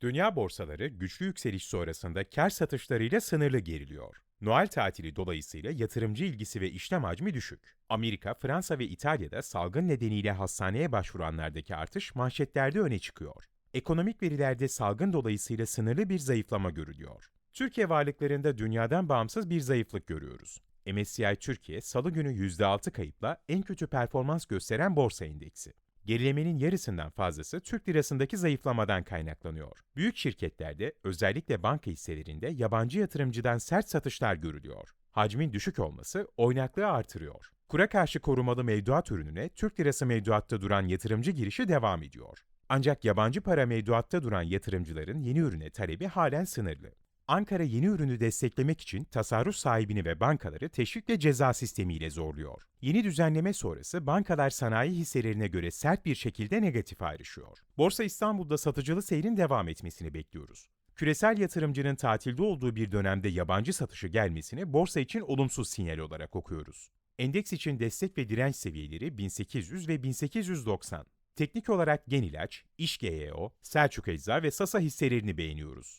Dünya borsaları güçlü yükseliş sonrasında kar satışlarıyla sınırlı geriliyor. Noel tatili dolayısıyla yatırımcı ilgisi ve işlem hacmi düşük. Amerika, Fransa ve İtalya'da salgın nedeniyle hastaneye başvuranlardaki artış manşetlerde öne çıkıyor. Ekonomik verilerde salgın dolayısıyla sınırlı bir zayıflama görülüyor. Türkiye varlıklarında dünyadan bağımsız bir zayıflık görüyoruz. MSCI Türkiye, salı günü %6 kayıpla en kötü performans gösteren borsa endeksi. Gerilemenin yarısından fazlası Türk lirasındaki zayıflamadan kaynaklanıyor. Büyük şirketlerde, özellikle banka hisselerinde yabancı yatırımcıdan sert satışlar görülüyor. Hacmin düşük olması oynaklığı artırıyor. Kura karşı korumalı mevduat ürününe Türk lirası mevduatta duran yatırımcı girişi devam ediyor. Ancak yabancı para mevduatta duran yatırımcıların yeni ürüne talebi halen sınırlı. Ankara yeni ürünü desteklemek için tasarruf sahibini ve bankaları teşvik ve ceza sistemiyle zorluyor. Yeni düzenleme sonrası bankalar sanayi hisselerine göre sert bir şekilde negatif ayrışıyor. Borsa İstanbul'da satıcılı seyrin devam etmesini bekliyoruz. Küresel yatırımcının tatilde olduğu bir dönemde yabancı satışı gelmesini borsa için olumsuz sinyal olarak okuyoruz. Endeks için destek ve direnç seviyeleri 1800 ve 1890. Teknik olarak Genilaç, İş.GEO, Selçuk Ecza ve Sasa hisselerini beğeniyoruz.